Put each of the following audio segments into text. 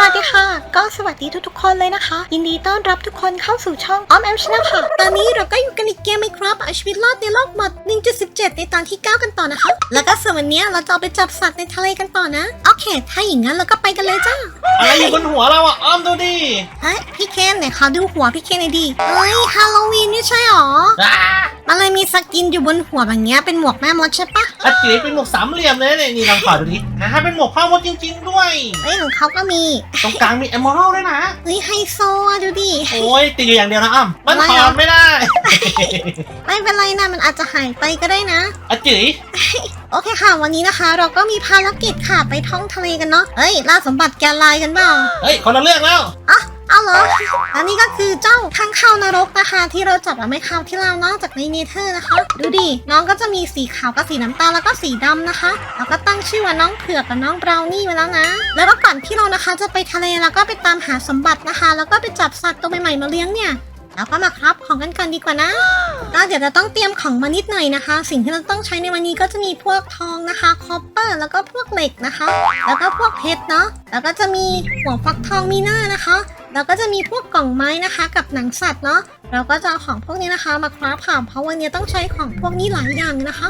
สวัสดีค่ะ ก็สวัสดีทุกๆคนเลยนะคะ ยินดีต้อนรับทุกคนเข้าสู่ช่องออมแอมชนะค่ะ ตอนนี้เราก็อยู่กันอีกเกมไหมครับเอาชีวิตรอดในโลกหมด 1.17 ในตอนที่ 9 กันต่อนะคะ แล้วก็ส่วนวันนี้เราจะเอาไปจับสัตว์ในทะเลกันต่อนะ โอเค ถ้าอย่างนั้นเราก็ไปกันเลยจ้าอะไรอยู่บนหัวเราอะอ้อมดูดิเฮ้ยพี่เคนไหนขอดูหัวพี่เคนหน่อยดิเฮ้ยฮาโลวีนนี่ใช่หรออ่า มันเลยมีสกินอยู่บนหัวแบบเนี้ยเป็นหมวกแม่มดใช่ปะอาจีเป็นหมวกสามเหลี่ยมเลยเนี่ยนี่ลองขอดูดิอ่าเป็นหมวกผ้ามดจริง ๆ ด้วยเฮ้ยของเขาก็มีตรงกลางมีเอมอรัลด้วยนะเฮ้ยไฮโซอะดูดิ โอ้ยติดอยู่อย่างเดียวนะอ้อมมันอะไรถอะอดไม่ได้ ไม่เป็นไรนะมันอาจจะหายไปก็ได้นะอาจีโอเคค่ะ วันนี้นะคะ เราก็มีภารกิจค่ะไปท่องทะเลกันเนาะเฮ้ยล่าสมบัติแกนไลน์กันเปล่าเฮ้ยคนละเรื่องแล้วอะ เอาเหรออันนี้ก็คือเจ้าข้างข้าวนรกนะคะ ที่เราจับมาไม่คราวที่เราเนอกจากในเนเธอร์นะคะ ดูดิน้องก็จะมีสีขาวกับสีน้ำตาลแล้วก็สีดำนะคะแล้วก็ตั้งชื่อว่าน้องเผือกกับน้องเบราวนี่ไว้แล้วนะ แล้วก็ก่อนที่เรานะคะจะไปทะเลแล้วก็ไปตามหาสมบัตินะคะ แล้วก็ไปจับสัตว์ตัวใหม่ๆมาเลี้ยงเนี่ยแล้วก็มาครับของกันก่อนดีกว่านะก็เดี๋ยวเราต้องเตรียมของมานิดหน่อยนะคะ สิ่งที่เราต้องใช้ในวันนี้ก็จะมีพวกทองนะคะคอปเปอร์แล้วก็พวกเหล็กนะคะ แล้วก็พวกเพชรเนาะแล้วก็จะมีหัวฟักทองมีหน้านะคะ เราก็จะมีพวกกล่องไม้นะคะ กับหนังสัตว์เนาะเราก็จะเอาของพวกนี้นะคะมาคราฟค่ะเพราะวันนี้ต้องใช้ของพวกนี้หลายอย่างนะคะ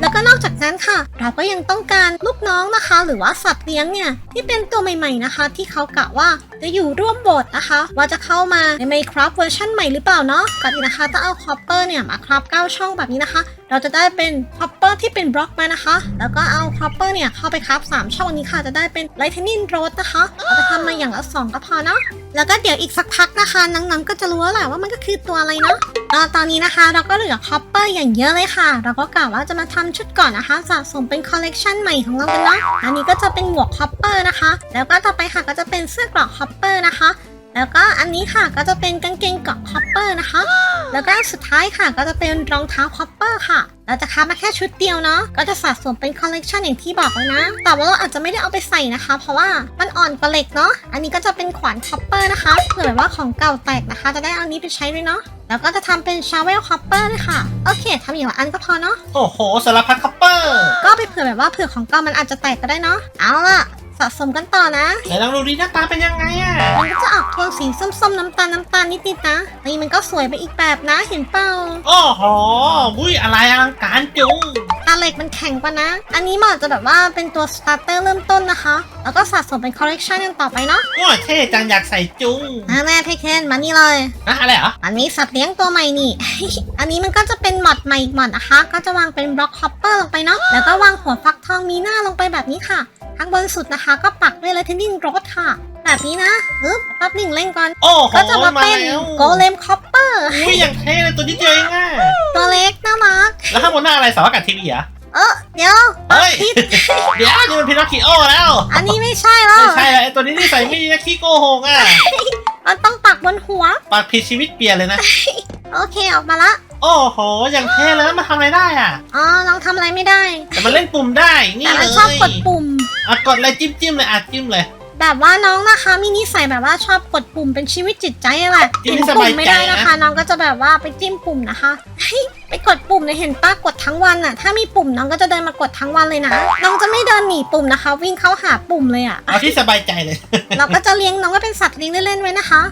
แล้วก็นอกจากนั้นค่ะ เราก็ยังต้องการลูกน้องนะคะ หรือว่าสัตว์เลี้ยงเนี่ยที่เป็นตัวใหม่ ๆนะคะ ที่เขากะว่า จะอยู่ร่วมโบสถ์นะคะ ว่าจะเข้ามาใน Minecraft เวอร์ชันใหม่หรือเปล่าเนาะก่อนอื่นนะคะต้องเอาคอปเปอร์เนี่ยมาคราฟ9ช่องแบบนี้นะคะ เราจะได้เป็นคอปเปอร์ที่เป็นบล็อกมานะคะ แล้วก็เอาคอปเปอร์เนี่ยเข้าไปคราฟ3ช่องนี้ค่ะจะได้เป็นไลท์เทนนินโรสนะคะเราจะทำมาอย่างละสองก็พอเนาะแล้วก็เดี๋ยวอีกสักพักนะคะน้องๆก็จะรู้แล้วแหละว่ามันก็คือตัวอะไรเนาะก็ตอนนี้นะคะ เราก็เหลือคอปเปอร์อย่างเยอะเลยค่ะ เราก็กะว่าจะมาทำชุดก่อนนะคะสะสมเป็นคอลเลกชันใหม่ของเรากันเนาะอันนี้ก็จะเป็นหมวกคอปเปอร์นะคะ แล้วก็ต่อไปค่ะก็จะเป็นเสื้อกราะคอปเปอร์นะคะ แล้วก็อันนี้ค่ะก็จะเป็นกางเกงเกราะคอปเปอร์นะคะ แล้วก็สุดท้ายค่ะก็จะเป็นรองเท้าคอปเปอร์ค่ะ เราจะคับมาแค่ชุดเดียวเนาะ ก็จะสะสมเป็นคอลเลกชันอย่างที่บอกไว้นะ แต่ว่าเราอาจจะไม่ได้เอาไปใส่นะคะ เพราะว่ามันอ่อนกว่าเหล็กเนาะ อันนี้ก็จะเป็นขวานคอปเปอร์นะคะเผื่อแบบว่าของเก่าแตกนะคะ จะได้เอาอันนี้ไปใช้ด้วยเนาะ แล้วก็จะทำเป็นชาเวลคอปเปอร์ด้วยค่ะ โอเคทำอย่างละอันก็พอเนาะ โอ้โหสารพัดคัพเปอร์ ก็ไปเผื่อแบบว่าเผื่อของเก่ามันอาจจะแตกก็ได้เนาะ เอาล่ะ สะสมกันต่อนะไหนลองดูดิหน้าตาเป็นยังไงอะมันก็จะออกโทนสีส้มๆน้ำตาลน้ำตาลนิดๆนะนี่มันก็สวยไปอีกแบบนะเห็นเปล่าโอ้โหวุ้ยอะไรอลังการจุงตาเหล็กมันแข็งกว่านะ อันนี้เหมาะจะแบบว่าเป็นตัวสตาร์เตอร์เริ่มต้นนะคะ แล้วก็สะสมเป็นคอลเลกชันกันต่อไปเนาะโอ้เท่จังอยากใส่จุงอ่าแม่พี่เคนมานี่เลยอะอะไรเหรออันนี้สัตว์เลี้ยงตัวใหม่นี่ อันนี้มันก็จะเป็นหมอดใหม่อีกหมอดนะคะ ก็จะวางเป็นบล็อกคอปเปอร์ลงไปเนาะ แล้วก็วางหัวฟักทองมีหน้าลงไปแบบนี้ค่ะ ข้างบนสุดนะคะ ก็ปักด้วยเลทเทนนินโรสค่ะ แบบนี้นะปึ๊บแป๊บหนึ่งเล่นก่อน โอ้โหก็จะมาเป็นแล้ว โกเลมคอปเปอร์อุ้ยอย่างเท่เลยตัวนิดเดียวเองอะตัวเล็กน่ารัก แล้วข้างบนหน้าอะไรสาวอากาศทีวีเหรอเออเดี๋ยว เฮ้ย ผิด เดี๋ยวนี่มันพินอคคิโอแล้วอันนี้ไม่ใช่แล้ว ไม่ใช่แล้วไอ้ตัวนี้นี่ใส่ไม่ดีนะขี้โกหกอะมันต้องปักบนหัว ปากผิดชีวิตเปลี่ยนเลยนะ โอเคออกมาละ โอ้โห อย่างเท่เลยแล้วมาทำอะไรได้อะ อ๋อลองทำอะไรไม่ได้ แต่มันเล่นปุ่มได้นี่แต่เลมันยชอบกดปุ่ม อะกดเลยจิ้มจิ้มเลยอะจิ้มเลย แบบว่าน้องนะคะมีนิสัยแบบว่าชอบกดปุ่มเป็นชีวิตจิตใจอะแหละจิ้มเห็นให้สปุ่บายมไม่ใจได้นะนะคะ น้องก็จะแบบว่าไปจิ้มปุ่มนะคะเฮ้ยไปกดปุ่มเนี่ยเห็นป้ากดทั้งวันอะถ้ามีปุ่มน้องก็จะเดินมากดทั้งวันเลยนะน้องจะไม่เดินหนีปุ่มนะคะ วิ่งเข้าหาปุ่มเลยอะเอาที่สบายใจเลย เราก็จะเลี้ยงน้องไว้เป็นสัตว์เลี้ยงเล่นๆไว้นะคะ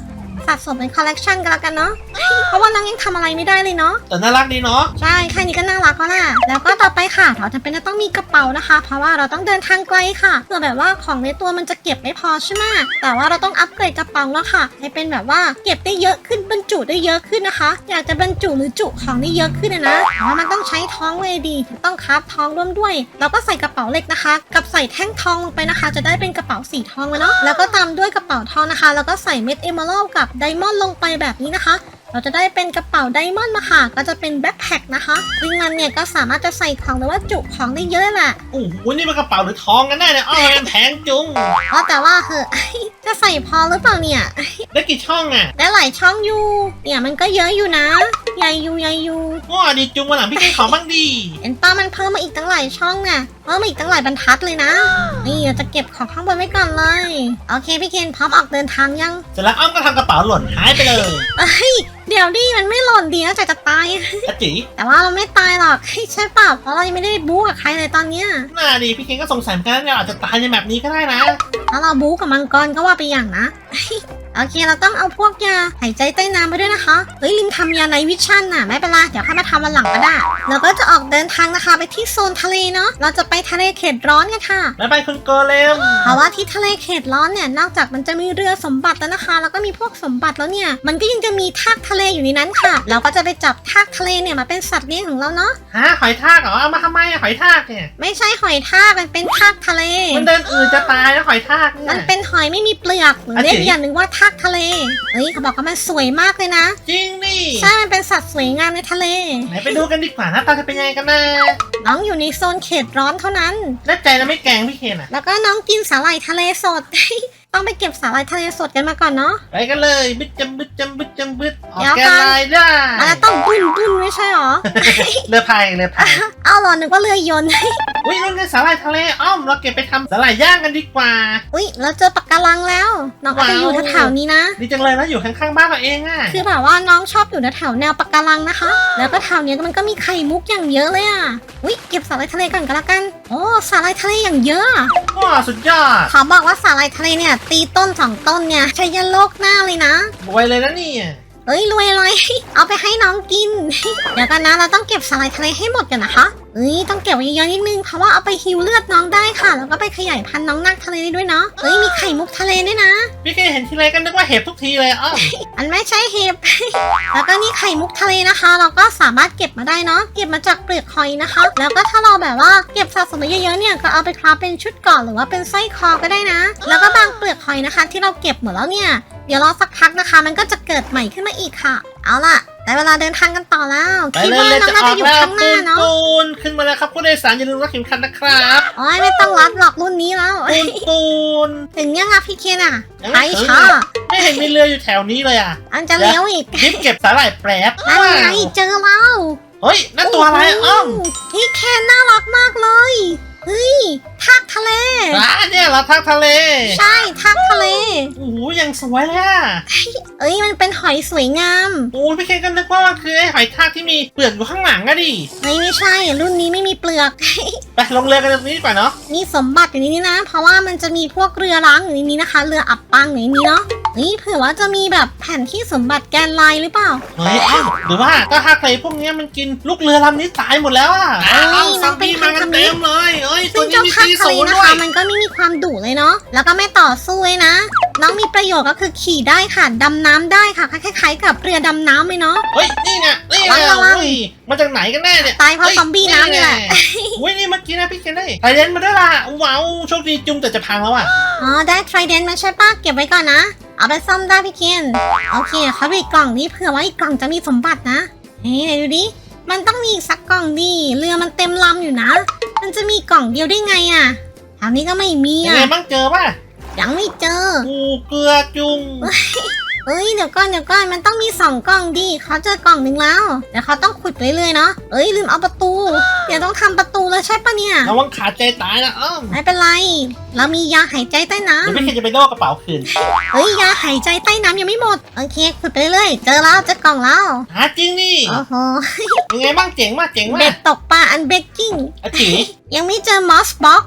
สะสมเป็นคอลเลกชันกันแล้วกันเนาะเฮ้ยเพราะว่าน้องยังทำอะไรไม่ได้เลยเนาะ แต่น่ารักดีเนาะ ใช่แค่นี้ก็น่ารักแล้วนะแล้วก็ต่อไปค่ะ เราจะเป็นจะต้องมีกระเป๋านะคะ เพราะว่าเราต้องเดินทางไกลค่ะเพื่อแบบว่าของในตัวมันจะเก็บไม่พอใช่ไหมแต่ว่าเราต้องอัปเกรดกระเป๋าแล้วค่ะ ให้เป็นแบบว่าเก็บได้เยอะขึ้นบรรจุได้เยอะขึ้นนะคะ อยากจะบรรจุหรือจุของได้เยอะขึ้นนะนะแต่ว่ามันต้องใช้ท้องเลยดี ต้องคราฟท้องร่วมด้วยเราก็ใส่กระเป๋าเหล็กนะคะ กับใส่แท่งทองลงไปนะคะ จะได้เป็นกระเป๋าสีทองแล้วเนาะ แล้วก็ตามด้วยกระเป๋าทองนะคะ แล้วก็ใส่เม็ดเอเมอรัลกับไดมอนด์ลงไปแบบนี้นะคะ เราจะได้เป็นกระเป๋าไดมอนด์มาค่ะ ก็จะเป็นแบ็คแพคนะคะซึ่งมันเนี่ยก็สามารถจะใส่ของหรือว่าจุของได้เยอะแหละโอ้โหนี่มันกระเป๋าหรือทองกันแน่เนี่ยอ้าวมันแพงจุงเพราะแต่ว่าเหอะ จะใส่พอหรือเปล่าเนี่ย ได้กี่ช่องอะได้หลายช่องอยู่ เนี่ยมันก็เยอะอยู่นะใหญ่อยู่ใหญ่อยู่ว้าดีจุงวันหลังพี่ให้ของบ้างดีเห็นป้ามันเพิ่มมาอีกตั้งหลายช่องน่ะเพิ่มมาอีกตั้งหลายบรรทัดเลยนะ นี่เราจะเก็บของข้างบนไว้ก่อนเลย โอเคพี่เคนพร้อมออกเดินทางยังเสร็จแล้วอ้อมก็ทำกระเป๋าหล่นหายไปเลยเอ้ยเดี๋ยวดิมันไม่หล่นดีนะจะจะตายอาจิแต่ว่าเราไม่ตายหรอกใช่เปล่าเพราะเรายังไม่ได้บู๊กับใครเลยตอนเนี้ยน่าดีพี่เคนก็สงสัยเหมือนกันเราอาจจะตายในแบบนี้ก็ได้นะถ้าเราบู๊กับมังกรก็ว่าไปอย่างนะ โอเคเราต้องเอาพวกยาหายใจใต้น้ำไปด้วยนะคะ เฮ้ยลืมทำยาไนวิชั่นน่ะไม่เป็นไรเดี๋ยวค่อยมาทำวันหลังก็ได้ เราก็จะออกเดินทางนะคะไปที่โซนทะเลเนาะ เราจะไปทะเลเขตร้อนกันค่ะ บ๊ายบายคุณโกเลม เพราะว่าที่ทะเลเขตร้อนเนี่ยนอกจากมันจะมีเรือสมบัติแล้วนะคะ แล้วก็มีพวกสมบัติแล้วเนี่ย มันก็ยังจะมีทากทะเลอยู่ในนั้นค่ะ เราก็จะไปจับทากทะเลเนี่ยมาเป็นสัตว์เลี้ยงของเราเนาะ ฮะหอยทากเหรอเอามาทำไมอะหอยทากเนี่ย ไม่ใช่หอยทากมันเป็นทากทะเล มันเดินอืดจะตายนะหอยทากเนี่ยมันเป็นหอยไม่มีเปลือกหรือเรียกอะจริงอย่างหนึ่งว่าทากทะเล เฮ้ยเขาบอกว่ามันสวยมากเลยนะ จริงดิใช่มันเป็นสัตว์สวยงามในทะเล ไหนไปดูกันดีกว่าหน้าตาจะเป็นยังไงกันนะน้องอยู่ในโซนเขตร้อนเท่านั้น แน่ใจนะไม่แกล้งพี่เคนอะแล้วก็น้องกินสาหร่ายทะเลสด ต้องไปเก็บสาหร่ายทะเลสดกันมาก่อนเนาะ ไปกันเลยบึดจำบึดจำบึดจำบึดออกเดี๋ยวแกก่อน นลายได้มันจะต้องบุ้นบุ้นไม่ใช่หรอ เรือพายเรือพายเอาเหรอนึกว่าเรือยนต์ อุ้ยนั่นไงสาหร่ายทะเลอ้อมเราเก็บไปทำสาหร่ายย่างกันดีกว่า อุ้ยเราเจอปะการังแล้ว น้องก็จะอยู่แถวๆนี้นะ ดีจังเลยนะอยู่ข้างๆบ้านเราเองอะคือแบบว่าน้องชอบอยู่แถวๆแนวปะการังนะคะ แล้วก็แถวเนี้ยมันก็มีไข่มุกอย่างเยอะเลยอะ อุ้ยเก็บสาหร่ายทะเลก่อนก็แล้วกัน โอ้สาหร่ายทะเลอย่างเยอะอะว้าสุดยอด ขอบอกว่าสาหร่ายทะเลเนี่ยตีต้นสองต้นเนี่ยใช้ยันโลกหน้าเลยนะ รวยเลยนะเนี่ยเอ้ยรวยเลย เอาไปให้น้องกิน เดี๋ยวกันนะเราต้องเก็บสาหร่ายทะเลให้หมดกันนะคะ เอ้ยต้องเก็บไว้เยอะๆนิดนึงเพราะว่าเอาไปฮิวเลือดน้องได้ค่ะ แล้วก็ไปขยายพันธุ์น้องนาคทะเลได้ด้วยเนาะเอ้ยมีไข่มุกทะเลด้วยนะพี่เคยเห็นทีไรกันนึกว่าเห็บทุกทีเลยอ้อมอันไม่ใช่เห็บ แล้วก็นี่ไข่มุกทะเลนะคะ เราก็สามารถเก็บมาได้เนาะเก็บมาจากเปลือกหอยนะคะ แล้วก็ถ้าเราแบบว่าเก็บสะสมมาเยอะๆเนี่ยก็เอาไปคราฟเป็นชุดเกราะหรือว่าเป็นสร้อยคอก็ได้นะ แล้วก็บางเปลือกหอยนะคะ ที่เราเก็บหมดแล้วเนี่ยเดี๋ยวรอสักพักนะคะ มันก็จะเกิดใหม่ขึ้นมาอีกค่ะ เอาล่ะ ได้เวลาเดินทางกันต่อแล้วไปคิดเลยว่าเลยน้องจะน่าออจะกอยู่แล้วข้างหปูน้านเนาะปูนขึ้นมาแล้วครับผู้โดยสารอย่าลืมรัดเข็มขัดนะครับโอ้ยไม่ต้องรัดหรอกรุ่นนี้แล้วปูนปูนถึงยังอะพี่เคนอะยังไปไม่ถึงช้าไม่เห็นมีเรืออยู่แถวนี้เลยอะอันจะเลี้ยวอีกรีบเก็บสาหร่ายแปรบนั่นไงเจอแล้วเฮ้ยนั่นตัวอะไรอ้อมพี่แคนน่ารักมากเลยเฮ้ย ทากทะเล ร้านเนี่ยเหราทางทะเลใช่ทากทะเล โอ้โหยังสวยเลยอะเอ้ยมันเป็นหอยสวยงามโอ้ยพี่เคก็นึกว่ามันคือไอ้หอยทากที่มีเปลือกอยู่ข้างหลังอะดิเฮ้ยไม่ใช่ รุ่นนี้ไม่มีเปลือก ไปลงเรือกันตรงนี้ดีกว่าเนาะมีสมบัติอยู่ในนี้นะ เพราะว่ามันจะมีพวกเรือร้างอยู่ในนี้นะคะ เรืออับปังอยู่ในนี้เนาะเฮ้ยเผื่อว่าจะมีแบบแผนที่สมบัติแกนไลน์หรือเปล่า เฮ้ยอ้าวหรือว่าถ้าทากทะเลพวกเนี้ยมันกินลูกเรือลำนี้ตายหมดแล้วอะเอ้ยอ้าวน้ซัองมเป็นบี้มากันพันธมิเต็ตรมเลยเอ้ยตัซึ่วงนี้เจ้ามีทากตีทะเลศูนย์นะด้วคะยมันก็ไม่มีความดุเลยเนาะแล้วก็ไม่ต่อสู้เลยนะ น้องมีประโยชน์ก็คือขี่ได้ค่ะดำน้ำได้ค่ะคล้ายๆกับเรือดำน้ำเลยเนาะเฮ้ยนี่ไงนี่ไงระวังเฮ้ยมาจากไหนกันแน่เนี่ยตายเพราะฮ้ซอมบี้น้ำนี่แหละเว้ยนี่เมื่อกี้นะพี่เคนได้ไทยเลนมาด้วยล่ะว้าวโชคดีจุงแต่จะพังแล้วอะอ๋อได้ไทรเดนมาใช่ปะเก็บไว้ก่อนนะเอาไปซ่อมได้พี่เคนโอเคเขาดูอีกกล่องนี้เผื่อว่าอีกกล่องจะมีสมบัตินะเฮ้ยไหนดูดิมันต้องมีอีกสักกล่องดิเรือมันเต็มลำอยู่นะ มันจะมีกล่องเดียวได้ไงอะแถวนี้ก็ไม่มียังอะไงบ้างเจอป่ะยังไม่เจอ กูเกลือจุง เอ้ยเดี๋ยวก่อนเดี๋ยวก่อนมันต้องมีสองกล่องดิเขาเจอกล่องหนึ่งแล้วเดี๋ยวเขาต้องขุดไปเรื่อยๆเนาะเอ้ยลืมเอาประตู เดี๋ยวต้องทำประตูแล้วใช่ปะเนี่ยระวังขาดใจตายนะอ้อมไม่เป็นไร เรามียาหายใจใต้น้ำ เดี๋ยวพี่เคนจะไปโลกกระเป๋าคืนเฮ้ยยาหายใจใต้น้ำยังไม่หมด โอเคขุดไปเรื่อยๆเจอแล้วเจอกล่องแล้วหาจริงนี่โอ้โหยังไงบ้างเจ๋งมากเจ๋งมาเบ็กดตกปลาอันเบกกิ้ง อาจิยังไม่เจอมอสบ็อก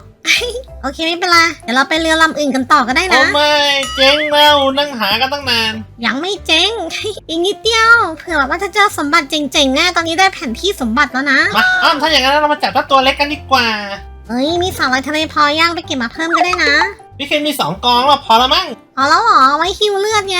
โอเคไม่เป็นไรเดี๋ยวเราไปเรือลำอื่นกันต่อก็ได้โอ้นะ ไม่เจ๋งแล้วนั่งหากันตั้งนาน ยังไม่เจ๊ง อีกนิดเดียว เผื่อว่าจะเจอสมบัติเจ๋งๆแน่ตอนนี้ได้แผนที่สมบัติแล้วนะ มาอ้อมถ้าอย่างนั้นเรามาจับเจ้าตัวเล็กกันดีกว่าเฮ้ยมีสาหร่ายทะเลพอย่างไปเก็บมาเพิ่มก็ได้นะพี่เคนมีสองกองแล้วพอละมั้ง เอาแล้วเหรอไว้ฮิวเลือดไง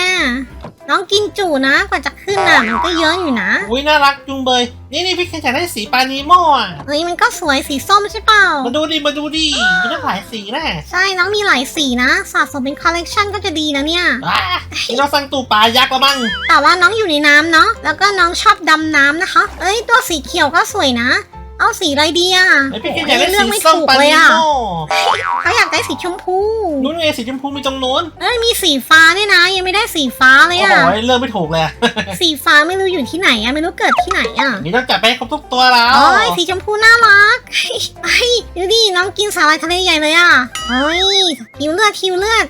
น้องกินจู่นะกว่าจะขึ้นน่ะมันก็เยอะอยู่นะอุ้ยน่ารักจุงเบย นี่นี่พี่เคนอยากได้สีปลานีโม่อะเฮ้ยมันก็สวยสีส้มใช่เปล่า มาดูดิมาดูดิมีตั้งหลายสีแน่ใช่น้องมีหลายสีนะสะสมเป็นคอลเลกชันก็จะดีนะเนี่ยว้านี่เราสั่งตู่ปลายักษ์ละมั้งแต่ว่าน้องอยู่ในน้ำเนาะแล้วก็น้องชอบดำน้ำนะคะ เอ้ยตัวสีเขียวก็สวยนะ เอาสีอะไรดีอะไอพี่เคนอยากได้เลืสีอกไม่ส้มถูกปาเลยนิอะโมเขาอยากได้สีชมพูนู้นไงสีชมพูมีตรงนู้นเอ้ยมีสีฟ้าด้วยนะ ยังไม่ได้สีฟ้าเลยโอ้โหอะเลือกไม่ถูกเลยอะสีฟ้าไม่รู้อยู่ที่ไหนอะไม่รู้เกิดที่ไหนอะนี่ต้องจับไปให้ครบทุกตัวแล้วโอ้ยสีชมพูน่ารักไอ้ยดูดิน้องกินสาหร่ายทะเลใหญ่เลยอะเฮ้ยหิวเลือดหิวเลือด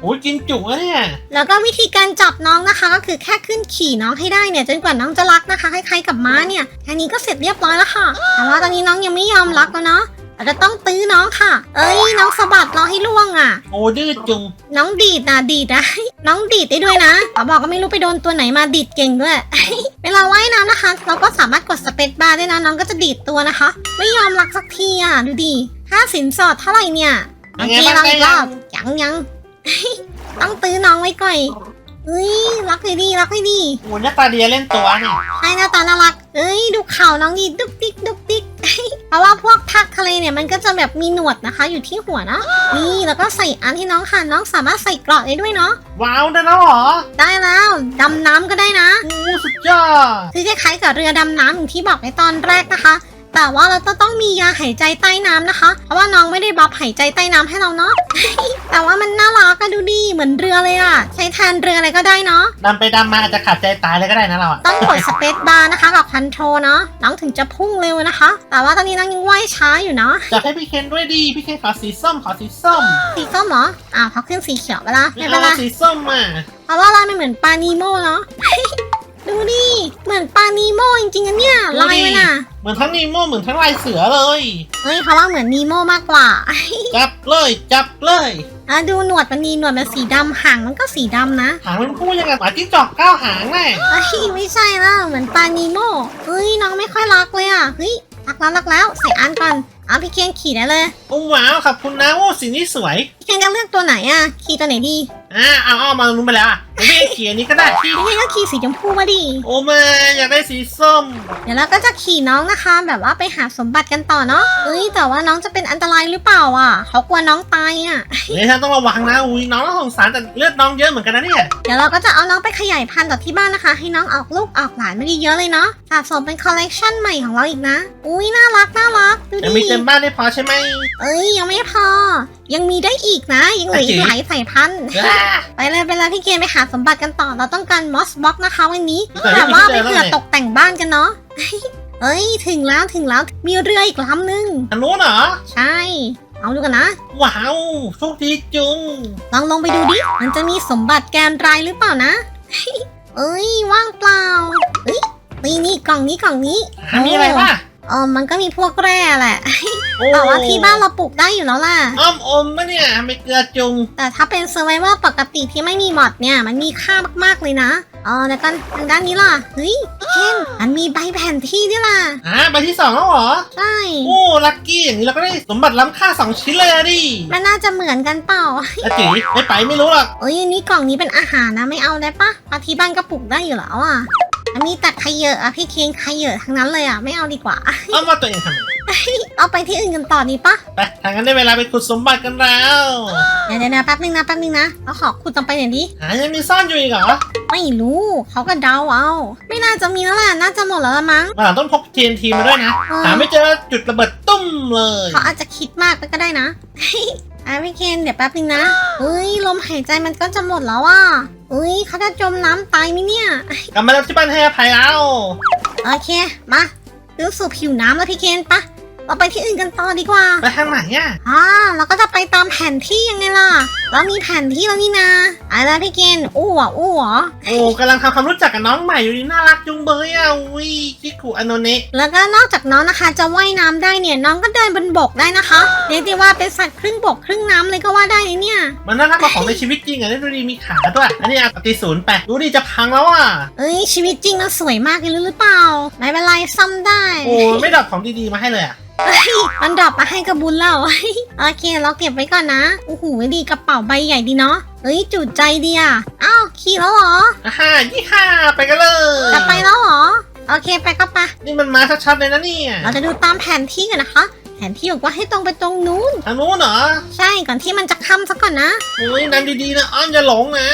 โอ้ยกินจุอะเนี่ยแล้วก็วิธีการจับน้องนะคะ ก็คือแค่ขึ้นขี่น้องให้ได้เนี่ยจนกว่าน้องจะรักนะคะคล้ายๆกับม้าเนี่ยแค่นี้ก็เสร็จเรียบร้อยแล้วค่ะแต่ว่าตอนนี้น้องยังไม่ยอมรักแล้วเนาะเราจะต้องตื้อน้องค่ะ เอ้ยน้องสะบัดน้องให้ล่วงอะ โอ้ดื้อจุง น้องดีดนะดีดนะน้องดีดได้ด้วยนะขอบอกก็ไม่รู้ไปโดนตัวไหนมาดีดเก่งด้วย เวลาว่ายน้ำนะคะ เราก็สามารถกดสเปซบาร์ได้นะน้องก็จะดีดตัวนะคะ ไม่ยอมรักสักทีอะดูดิค่าสินสอดเท่าไหร่เนี่ยยัโองไงเคบ้างเราอีกรอบได้ยังยังยังต้องตื้อน้องไว้ก่อน เอ้ยรักเลยดีรักเลยดีโอ้ยหน้าตาดีเล่นตัวเนี่ยใช่หน้าตาน่ารัก เอ้ยดูเข่าน้องดีดุกดิกดุกดิกเพราะว่าพวกทักทะเลเนี่ยมันก็จะแบบมีหนวดนะคะ อยู่ที่หัวนะนี่แล้วก็ใส่อันให้น้องค่ะน้องสามารถใส่เกราะได้ด้วยเนาะว้าวได้แล้วเหรอได้แล้วดำน้ำก็ได้นะโอ้สุดยอดคือคล้ายๆกับเรือดำน้ำอย่างที่บอกในตอนแรกนะคะ แต่ว่าเราต้องต้องมียาหายใจใต้น้ำนะคะ เพราะว่าน้องไม่ได้บัฟหายใจใต้น้ำให้เราเนาะ แต่ว่ามันน่ารักอะดูดิ เหมือนเรือเลยอะใช้แทนเรืออะไรก็ได้เนาะดำไปดำมาอาจจะขาดใจตายเลยก็ได้นะเราอะต้องกดสเปซบาร์นะคะกับคันโทรเนาะน้องถึงจะพุ่งเร็วนะคะ แต่ว่าตอนนี้น้องยังว่ายช้าอยู่เนาะจับให้พี่เคนด้วยดี พี่เคนขอสีส้มขอสีส้ม สีส้มเหรอ อ้าวเขาขึ้นสีเขียวไปละไม่ไม่เป็นไรเอาสีส้มอะเพราะว่าลายมันเหมือนปลานีโมเนาะ ดูดิเหมือนปลานีโมจริงๆอะเนี่ยลายมันอะเหมือนทั้งนีโมเหมือนทั้งลายเสือเลยเฮ้ยเขาว่าเหมือนนีโมมากกว่าจับเลยจับเลยอะดูหนวดมันมีหนวดมันสีดำหางมันก็สีดำนะหางมันพูดยังไงหมาจิ้งจอกเก้าหางแน่เอ้ยไม่ใช่ละเหมือนปลานีโมเฮ้ยน้องไม่ค่อยรักเลยอะเฮ้ยรักแล้วรักแล้วใส่อันก่อนเอาพี่เคนขี่ได้เลยโอ้ว้าวขอบคุณนะโอ้สีนี้สวยพี่เคนจะเลือกตัวไหนอะ ขี่ตัวไหนดีอ่าเอาเอามาลุ้นไปแล้วอะเดี๋ยวพี่เขียนนี้ก็ได้ที่พี่เคนก็ขี่สีชมพูมาดิโอ้แม่อยากได้สีส้ม เดี๋ยวเราก็จะขี่น้องนะคะ แบบว่าไปหาสมบัติกันต่อเนาะเอ้ยแต่ว่าน้องจะเป็นอันตรายหรือเปล่าอะ เขากลัวน้องตายอะเฮ้ยท่านต้องระวังนะอุ้ยน้องต้องสงสารแต่เลือดน้องเยอะเหมือนกันนะเนี่ย เดี๋ยวเราก็จะเอาน้องไปขยายพันธุ์ต่อที่บ้านนะคะ ให้น้องออกลูกออกหลานไม่ได้เยอะเลยเนาะสะสมเป็นคอลเลกชันใหม่ของเราอีกนะ อุ้ยน่ารักน่ารักดูยังดิ มีเต็มบ้านได้พอใช่ไหม เอ้ยยังไม่พอ ยังมีได้อีกนะ ยังเหลืออีกหลายสายพันธุ์อ่าไปเลยไปเลยพี่เกมไปหาสมบัติกันต่อ เราต้องการมอสบ็อกนะคะวันนี้แต่แต่ว่าไปไม่เจอแล้วเผื่อไงตกแต่งบ้านกันเนาะเอ้ยถึงแล้วถึงแล้วมีเรืออีกลำนึงอันนู้นเหรอ ใช่ เอาดูกันนะ ว้าวโชคดีจุงลองลงไปดูดิ มันจะมีสมบัติแกนรายหรือเปล่านะ เอ้ยว่างเปล่าเอ้ยนี่นี่กล่องนี้กล่องนี้หามีอะไรป่ะ เออมันก็มีพวกแร่แหละ โอ้แต่ว่าที่บ้านเราปลูกได้อยู่แล้วล่ะ อ้อมอมมะเนี่ยไม่เกลือจุง แต่ถ้าเป็นเซอร์ไวเวอร์ปกติที่ไม่มีมอดเนี่ยมันมีค่ามากๆเลยนะอ๋อแล้วกันทางด้านนี้ล่ะ เฮ้ยพี่เคนมันมีใบแผนที่ด้วยล่ะอ่าใบที่สองแล้วเหรอ ใช่ โอ้ลัคกี้อย่างนี้เราก็ได้สมบัติล้ำค่าสองชิ้นเลยอะดิมันน่าจะเหมือนกันเปล่า อาจิไม่ไปไม่รู้หรอก เอ้ยอันนี้กล่องนี้เป็นอาหารนะไม่เอาได้ปะปาที่บ้านก็ปลูกได้อยู่แล้วอะ มันมีแต่ขยเยอะอะพี่เคนขยเยอะทั้งนั้นเลยอะไม่เอาดีกว่า เอามาตัวเองทำไมเอาไปที่อื่นกันต่อดีปะไปทางนั้นได้เวลาไปขุดสมบัติกันแล้วเดี๋ยวเดี๋ยวนะแป๊บนึงนะแป๊บนึงนะเราขอขุดตรงไปหน่อยดิหายังมีซ่อนอยู่อีกเหรอไม่รู้เขาก็เดาเอา ไม่น่าจะมีแล้วแหละน่าจะหมดแล้วละมั้งมาหลังต้องพก TNT มาด้วยนะอืมหาไม่เจอจุดระเบิดตุ้มเลยเขาอาจจะคิดมากไปก็ได้นะ อะพี่เคนเดี๋ยวแป๊บนึงนะเฮ้ยลมหายใจมันก็จะหมดแล้วอะเฮ้ยเขาจะจมน้ำตายไหมเนี่ยกลับมาแล้วที่บ้านให้อภัยแล้วโอเคมาขึ้นสู่ผิวน้ำแล้วพี่เคนปะเราไปที่อื่นกันต่อดีกว่า ไปทางไหนอะอ่าเราก็จะไปตามแผนที่ยังไงล่ะเรามีแผนที่แล้วนี่นะอะไรพี่เคนอู้เหรออู้เหรอโอ้กำลังทำความรู้จักกับน้องใหม่อยู่ดีน่ารักจุงเบยอะอุ้ยคิคุอโนเนะแล้วก็นอกจากน้องนะคะ จะว่ายน้ำได้เนี่ยน้องก็เดินบนบกได้นะคะเรียกได้ว่าเป็นสัตว์ครึ่งบกครึ่งน้ำเลยก็ว่าได้เลยเนี่ย มันน่ารักกว่าของในชีวิตจริงอะนี่ดูดีมีขาด้วยอันนี้อะปฏิศูนย์ไปดูดีจะพังแล้วอะเอ้ยชีวิตจริงมันสวยมากเลยรู้หรือเปล่าไม่เป็นไรซ่อมได้โอ้ไม่ดับของดีๆมาให้เลยอะเฮ้ยมันดรอปมาให้กระบุญแล้วโอเค เราเก็บไว้ก่อนนะโอ้โหดีกระเป๋าใบใหญ่ดีเนาะเฮ้ยจุใจดีอะอ้าวขี่แล้วเหรออ่าฮ่ายี่ห้าไปกันเลยจะไปแล้วเหรอโอเคไปก็ไปนี่มันมาชัดๆเลยนะเนี่ยเราจะดูตามแผนที่กันนะคะแผนที่บอกว่าให้ตรงไปตรงนู้นทางนู้นเหรอ ใช่ก่อนที่มันจะค่ำซะก่อนนะโอ้ยนั่งดีๆนะอ้อมอย่าหลงนะ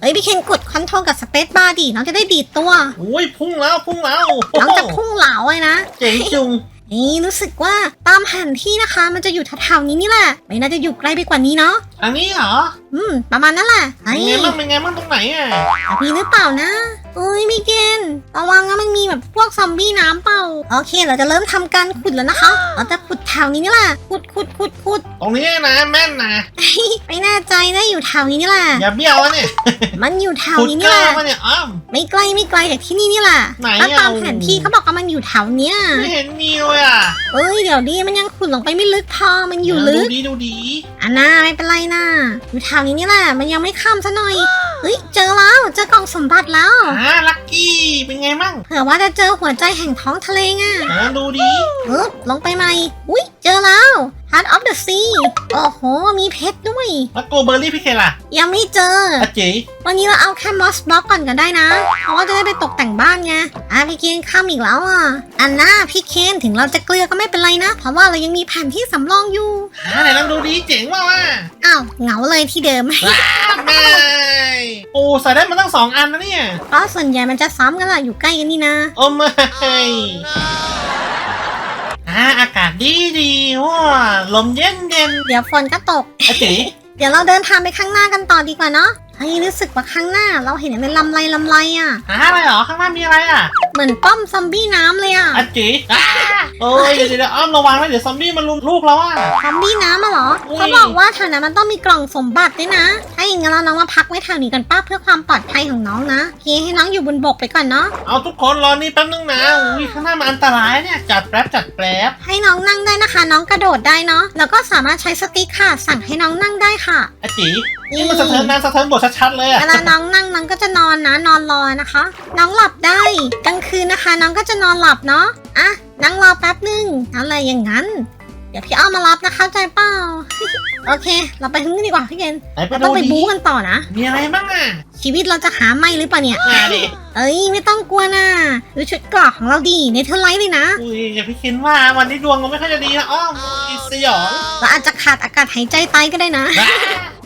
เฮ้ยพี่เคนกดคอนโทรลกับสเปซบาร์ดิน้องจะได้ดีดตัวโอ้ยพุ่งแล้วพุ่งแล้วโอ้น้องโหจะพุ่งเหลาเลยนะ เจ๋งจุง นี่รู้สึกว่าตามแผนที่นะคะ มันจะอยู่แถวๆนี้นี่แหละ ไม่น่าจะอยู่ไกลไปกว่านี้เนาะ อันนี้เหรออืม ประมาณนั้นแหละไอ้เป็นไงบ้างเป็นไงบ้างตรงไหนอะ มีหรือเปล่านะ เอ้ยไม่เกณฑ์ระวังนะมันมีแบบพวกซอมบี้น้ำเปล่า โอเค เราจะเริ่มทำการขุดแล้วนะคะเราจะขุดแถวนี้นี่แหละขุดขุดขุดขุด ตรงนี้นะแม่นนะไม่แน่ใจนะอยู่แถวนี้นี่แหละอย่าเบี้ยววะเนี่ยมันอยู่แถวขุดนี้เกนี่ลืแหอละวะเนี่ยอ้อม ไม่ไกลไม่ไกลจากที่นี่นี่แหละไหนถ้าตามอะแผนที่เขาบอกว่ามันอยู่แถวเนี้ยไม่เห็นมีเลยอะเอ้ยเดี๋ยวดิมันยังขุดลงไปไม่ลึกพอมันอยู่ลึดูกดีดูดี อันน่าไม่เป็นไรนะอยู่แถวนี้นี่แหละมันยังไม่ข้ามซะหน่อยเฮ้ยเจอแล้วเจอกล่องสมบัติแล้วอ่าลักกี้เป็นไงมั่งเผื่อว่าจะเจอหัวใจแห่งท้องทะเลไงอ่าดูดีปึ๊บลงไปใหม่อุ้ยเจอแล้ว Heart of the Sea โอ้โห มีเพชรด้วย แล้วโกเบอร์รี่พี่เคล่ะยังไม่เจอ อาเจ๋วันนี้เราเอาแค่มอสบล็อกก่อนก็ได้นะ เพราะว่าจะได้ไปตกแต่งบ้านไง อะพี่เคนข้ามอีกแล้วอะ อันน่าพี่เคนถึงเราจะเกลือก็ไม่เป็นไรนะ เพราะว่าเรายังมีแผนที่สำรองอยู่ อ่าไหนลองดูดีเจ๋งว่ะว่ะอ้าวเหงาเลยที่เดิมว้าวไม่โอ้ใส่ได้มาตั้งสองอันนะเนี่ยเพราะส่วนใหญ่มันจะซ้ำกันล่ะอยู่ใกล้กันนี่นะ โอ้ไม่อ่าอากาศดีดีว้าลมเย็นเย็นเดี๋ยวฝนก็ตก อาเจ๋เดี๋ยวเราเดินทางไปข้างหน้ากันต่อดีกว่าเนาะ เฮ้ยรู้สึกว่าข้างหน้า เราเห็นอะไรลำไรลำไรอะ หาอะไรเหรอข้างหน้ามีอะไรอะเหมือนป้อมซอมบี้น้ำเลยอะ อาเจ๋อ่าโอ้ยเดี๋ยวเดี๋ยวอ้อมระวังนะเดี๋ยวซอมบี้มาลุมลูกเราอะ ซอมบี้น้ำมาเหรออุ้ยเขาบอกว่าแถวนั้นมันต้องมีกล่องสมบัติด้วยนะ ถ้าอย่างนั้นเราน้องมาพักไว้แถวนี้กันป้าเพื่อความปลอดภัยของน้องนะโอเคให้น้องอยู่บนบกไปก่อนเนาะ เอาทุกคนรอนี่แป๊บนึงนะอุ้ยข้างหน้ามันอันตรายเนี่ยจัดแป๊บจัดแป๊บให้น้องนั่งได้นะคะ น้องกระโดดได้เนาะ แล้วก็สามารถใช้สติ๊กค่ะ สั่งให้น้องนั่งได้ค่ะ อาเจ๋ นี่มันสะเทินนะสะเทินบทชัดๆเลยอะเวลาน้องนั่งน้องก็จะนอนนะนอนรอนะคะ น้องหลับได้กลางคืนนะคะ น้องก็จะนอนหลับเนาะอะนั่งรอแป๊บหนึ่งอะไรอย่างนั้น เดี๋ยวพี่อ้อมมารับนะคะใจเปล่าโอเค เราไปทางนี้ดีกว่าพี่เกณฑ์ไหนไปเราต้ดูองไปดีบู๊กันต่อนะ มีอะไรบ้างอะชีวิตเราจะหาไม่หรือเปล่าเนี่ยอ่าดิเอ้ยไม่ต้องกลัวนะดูชุดเกราะของเราดีเนเธอร์ไลท์เลยนะ อุ้ยอย่าพี่คิดว่าวันนี้ดวงเราไม่ค่อยจะดีนะอ้อมอีสยองเราอาจจะขาดอากาศหายใจตายก็ได้นะบ้า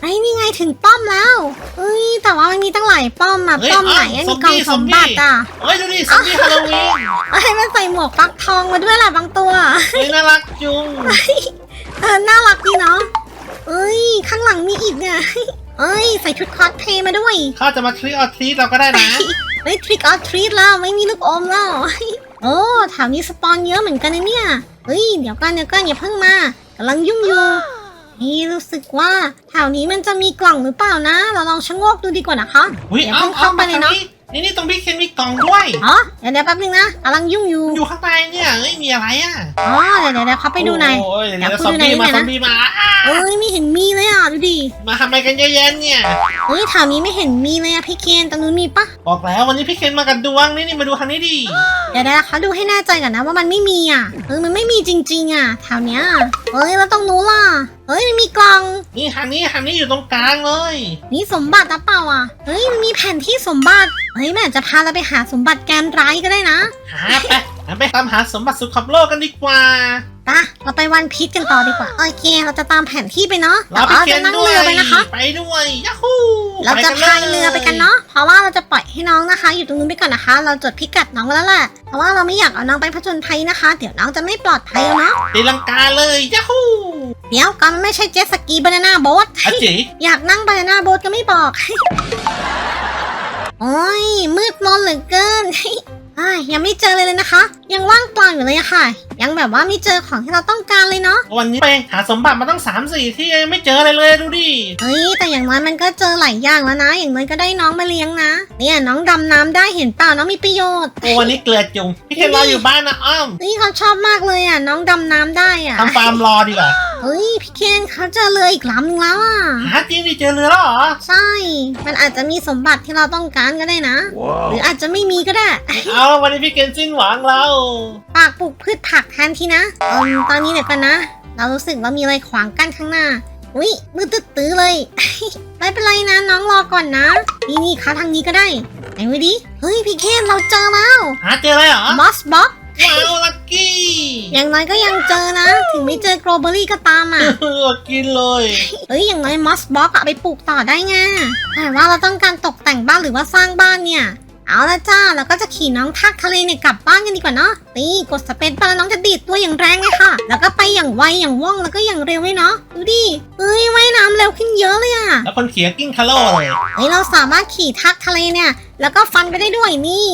ไอ้ยนี่ไงถึงป้อมแล้วเอ้ยแต่ว่ามันมีตั้งหลายป้อมอะเฮ้ยป้อมไหนอะอ้าวมีกล่องซสอมมบี้ บัติอะเฮ้ยดูดิซอมบี้ฮาโลวีนเอ้ยมันใส่หมวกฟักทองมาด้วยแหละบางตัว เฮ้ยน่ารักจุงเออน่ารักดีเนาะเอ้ย ข้างหลังมีอีกเนี่ยเอ้ย ใส่ชุดคอสเพลย์มาด้วย เขาจะมาทรีออทรีเราก็ได้นะ เฮ้ยทริกออทรีตแล้วไม่มีลูกอมแล้วโอ้แถวนี้สปอนเยอะเหมือนกันนะเนี่ยเฮ้ย เดี๋ยวก่อนเดี๋ยวก่อนอย่าเพิ่งมากำลังยุ่งอยู่นี่รู้สึกว่าแถวนี้มันจะมีกล่องหรือเปล่านะ เราลองชะโงกดูดีกว่านะคะอุ้ยเดี๋ยวอ้อเพิ่มงอ้อเข้ามไปมาเลยทางเนาะ นี้นี่นี่ตรงพี่เคนมีกล่องด้วยอ๋อเดี๋ยวเดี๋ยวแป๊บนึงนะกำลังยุ่งอยู่ อยู่ข้างในเนี่ยเอ้ยมีอะไรอะอ๋อเดี๋ยวเดี๋ยวเดี๋ยวเขาไปดูหน่อย โอ้ยเดี๋ยวอยากเดี๋ยวพูซอดมดูหน่บี้อยมาได้ไหมซอมบี้มาอ้าเอ้ยไม่เห็นมีเลยอะดูดิมาทำไมกันเยอะแยะเนี่ย เอ้ยแถวนี้ไม่เห็นมีเลยอะพี่เคนตรงนู้นมีปะบอกแล้ววันนี้พี่เคนมากับดวงนี่นี่มาดูทางนี้ดิเดี๋ยวเดี๋ยวเขาดูให้แน่ใจก่อนนะว่ามันไม่มีอะเออมันไม่มีจริง ๆ อะแถวเนี้ยเอ้ยแล้วตรงนู้นล่ะ เอ้ยมันมีกล่อง นี่ทางนี้ทางนี้อยู่ตรงกลางเลย นี่สมบัติหรือเปล่าอะ เฮ้ยมันมีแผนที่สมบัติ เฮ้ยแม่อาจจะพาเราไปหาสมบัติแกนไร้ก็ได้นะ หาไปหาไปตามหาสมบัติสุดขอบโลกกันดีกว่าไปะเราไปวันพีชกันต่อดีกว่า โอเค เราจะตามแผนที่ไปเนาะเราแต่พี่ว่าเคนจะนั่งด้วยเรือไปนะคะ ไปด้วยยาฮูเราจะไปพายเรือไปกันเนาะ เพราะว่าเราจะปล่อยให้น้องนะคะ อยู่ตรงนู้นไปก่อนนะคะ เราจดพิกัดน้องไว้แล้วแหละ เพราะว่าเราไม่อยากเอาน้องไปผจญภัยนะคะ เดี๋ยวน้องจะไม่ปลอดภัยแล้วเนาะตีลังกาเลยยาฮูเดี๋ยวก่อนมันไม่ใช่เจ็ตสกีบานาน่าโบ๊ทอาจิอยากนั่งบานาน่าโบ๊ทก็ไม่บอก โอ้ยมืดมนเหลือเกิน อ้ายยังไม่เจอเลยเลยนะคะ ยังว่างเปล่าอยู่เลยอะค่ะ ยังแบบว่าไม่เจอของที่เราต้องการเลยเนาะวันนี้ไปหาสมบัติมาตั้งสามสี่ที่ยังไม่เจออะไรเลยดูดิเฮ้ยแต่อย่างน้อยมันก็เจอหลายอย่างแล้วนะ อย่างน้อยก็ได้น้องมาเลี้ยงนะ เนี่ยน้องดำน้ำได้เห็นเปล่าน้องมีประโยชน์โอ้วันนี้เกลือจุงพี่เคนรออยู่บ้านนะอ้อมเฮ้ยเขาชอบมากเลยอะน้องดำน้ำได้อะทำฟาร์มรอดีกว่าเฮ้ยพี่เคนเขาเจอเรืออีกลำนึงแล้วอะหาจริงดิเจอเรือแล้วเหรอใช่ มันอาจจะมีสมบัติที่เราต้องการก็ได้นะ หรืออาจจะไม่มีก็ได้เอาวันนี้พี่เคนสิ้นหวังแล้วปากปลูกพืชผักแทนทีนะเอมตอนนี้เดี๋ยวกันนะ เรารู้สึกว่ามีอะไรขวางกั้นข้างหน้า อุ้ยมือตื้อๆเลย ไม่เป็นไรนะน้องรอก่อนนะ นี่นี่เขาทางนี้ก็ได้ไหนวิดิเฮ้ยพี่เคนเราเจอแล้วหาเจออะไรเหรอ มอสบ็อกว้าวลักกี้ อย่างน้อยก็ยังเจอนะ ถึงไม่เจอโกลเบอรี่ก็ตามอะเออกินเลยเฮ้ยอย่างน้อยมอสบ็อกอะไปปลูกต่อได้ไงแต่ว่าเราต้องการตกแต่งบ้านหรือว่าสร้างบ้านเนี่ย เอาละจ้าเราก็จะขี่น้องทักทะเลเนี่ยกลับบ้านกันดีกว่าเนาะนี่กดสเปซบาร์น้องจะดีดตัวอย่างแรงเลยค่ะ แล้วก็ไปอย่างไวอย่างว่องแล้วก็อย่างเร็วเลยเนาะดูดิเอ้ยว่ายน้ำเร็วขึ้นเยอะเลยอะแล้วคนเขียกิ้งคาโลเลยเฮ้ยเราสามารถขี่ทักทะเลเนี่ย แล้วก็ฟันไปได้ด้วยนี่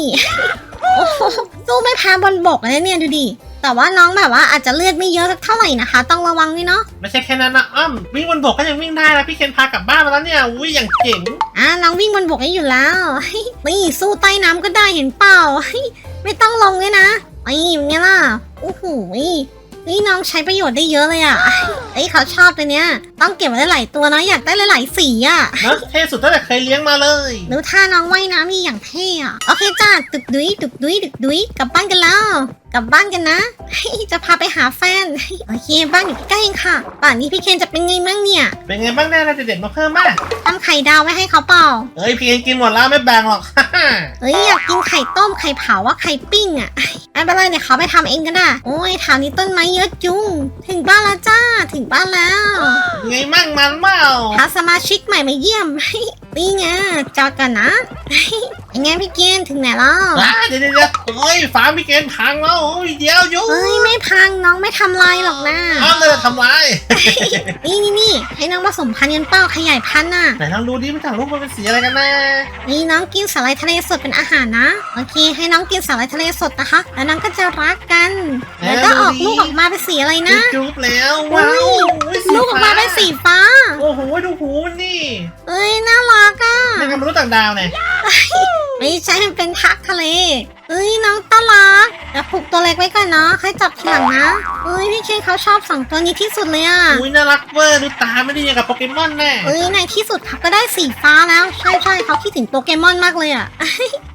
โอ้โหสู้ไม่แพ้บนบกเลยเนี่ยดูดิ แต่ว่าน้องแบบว่าอาจจะเลือดไม่เยอะสักเท่าไหร่นะคะ ต้องระวังด้วยเนาะไม่ใช่แค่นั้นนะอ้อมวิ่งบนบกก็ยังวิ่งได้นะพี่เคนพากลับบ้านมาแล้วเนี่ยอุ้ยอย่างเจ๋งอะน้องวิ่งบนบกได้อยู่แล้วเฮ้ยนี่สู้ใต้น้ำก็ได้เห็นเปล่าเฮ้ยไม่ต้องลงเลยนะไอ้อย่างเงี้ยล่ะโอ้โหนี่น้องใช้ประโยชน์ได้เยอะเลยอะเอ้ยเขาชอบตัวเนี้ยต้องเก็บไว้ได้หลายตัวนะอยากได้หลายๆสีอะเนอะเท่สุดตั้งแต่เคยเลี้ยงมาเลยดูท่าน้องว่ายน้ำนี่อย่างเท่อะโอเคจ้าตึกดุยตึกดุยตึกดุยกลับบ้านกันแล้วกลับบ้านกันนะ จะพาไปหาแฟน โอเค บ้านอยู่ใกล้ๆเองค่ะ ป่านนี้พี่เคนจะเป็นไงมั่งเนี่ยเป็นไงบ้างแน่เราจะเด็ดมาเพิ่มบ้างทำไข่ดาวไว้ให้เขาเปล่า เอ้ยพี่เคนกินหมดแล้วไม่แบ่งหรอก เอ้ยอยากกินไข่ต้มไข่เผาว่าไข่ปิ้งอะไม่เป็นไรเดี๋ยวเขาไปทำเองก็ได้ โอ้ยแถวนี้ต้นไม้เยอะจุง ถึงบ้านแล้วจ้า ถึงบ้านแล้ว ไงมั่งมันเปล่าพาสมาชิกใหม่มาเยี่ยมนี่ไงจอดกันนะยังไงพี่เกณฑ์ถึงไหนแล้วอ่าเดี๋ยวเดี๋ยวเดี๋ยวเฮ้ยฟาร์มพี่เคนพังแล้วโอ้ยเดี๋ยวอยุ่เฮ้ยไม่พังน้องไม่ทำลายหรอกนะ อ้าวเลยทำไรนี่นี่นี่ให้น้องผสมพันธุ์กันเป้าขยายพันธุ์น่ะไหนลองดูดิมันจากรูปมันเป็นสีอะไรกันนะนี่น้องกินสาหร่ายทะเลสดเป็นอาหารนะโอเค ให้น้องกินสาหร่ายทะเลสดนะคะแล้วน้องก็จะรักกันแล้วก็ออกลูกออกมาเป็นสีอะไรนะจุ๊บแล้วว้าวอุ๊ยลูกออกมาเป็นสีฟ้าโอ้โหดูหูมันนี่เอ้ยน่ารักอะนี่กันมนุษย์ต่างดาวเนี่ยไม่ใช่มันเป็นทักทะเลเอ้ยน้องตาลักเดี๋ยวผูกตัวเล็กไว้ก่อนเนาะค่อยจับทีหลังนะเอ้ยพี่เคนเขาชอบสองตัวนี้ที่สุดเลยอะอุ้ยน่ารักเวอร์ดูตาไม่ได้ยังกับโปเกมอนแน่เอ้ยในที่สุดเขาก็ได้สีฟ้าแล้วใช่ใช่เขาคิดถึงโปเกมอนมากเลยอะ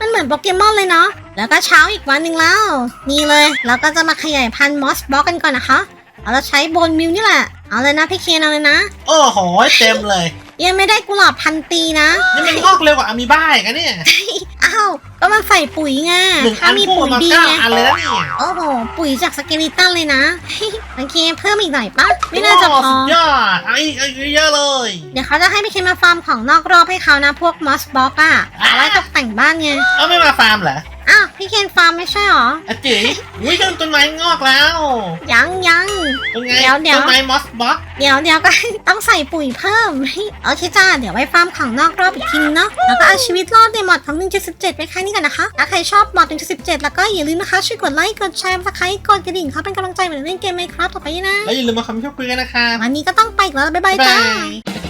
มันเหมือนโปเกมอนเลยเนาะแล้วก็เช้าอีกวันหนึ่งแล้วนี่เลยเราก็จะมาขยายพันธุ์มอสบ็อกกันก่อนนะคะเอาเราใช้โบนมิวนี่แหละเอาเลยนะพี่เคนเอาเลยนะโอ้โหเต็มเลย ยังไม่ได้กุหลาบพันปีนะ นี่มันงอกเร็วกว่าอะมีบ้าอีกอะเนี่ยอ้าวก็มันใส่ปุ๋ยไงหนึ่งถ้าอันมีพุ่งปุ๋อยอกมาดีเก้าไงอันเลยนะเนี่ยโอ้โหปุ๋ยจากสเกลิตันเลยนะ โอเคเพิ่มอีกหน่อยปะไม่น่าจะพโสุอดยอดไอ้ไอ้เยอะเลย เดี๋ยวเขาจะให้พี่เคนมาฟาร์มของนอกรอบให้เขานะพวกมอสบ็อกอะเอาไว้ตกแต่งบ้านไง เอาไม่มาฟาร์มเหรอ อ้าวพี่เคนฟาร์มไม่ใช่หรออะจีอุ้ยต้นต้นไม้งอกแล้วยังยังเป็นไงเดี๋ยวเดี๋ยวต้นไม้มอสบ็อกเดี๋ยวเดี๋ยวก็ต้องใส่ปุ๋ยเพิ่มโอเคจ้าเดี๋ยวไว้ฟาร์มของนอกรอบอีกทีนึงเนาะแล้วก็เอาชีวิตรอดในหมอดของ1.17ไปแค่นี้กันนะคะถ้าใครชอบหมอด1.17 แล้วก็อย่าลืมนะคะช่วยกดไลค์กดแชร์สไครต์กดกระดิ่งเขาเป็นกำลังใจเหมือนเล่นเกมไหมครับต่อไปนะแล้วอย่าลืมมาคอมเมนต์พูดคุยกันนะคะวันนี้ก็ต้องไปอีกแล้วบ๊ายบายบ๊ายจ้าบาย